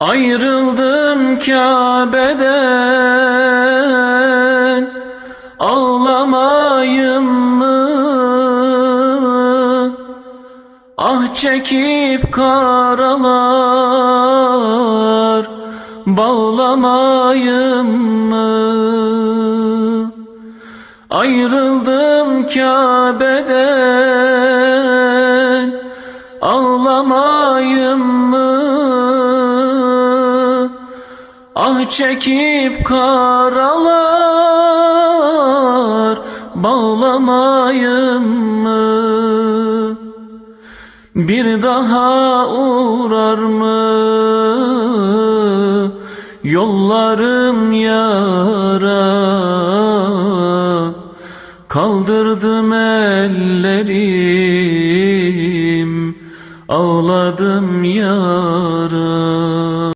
Ayrıldım Kabe'den Ağlamayım mı? Ah çekip karalar Bağlamayım mı? Ayrıldım Kabe'den Ağlamayım mı? Ah çekip karalar Bağlamayım mı? Bir daha uğrar mı? Yollarım yara Kaldırdım ellerim Ağladım ya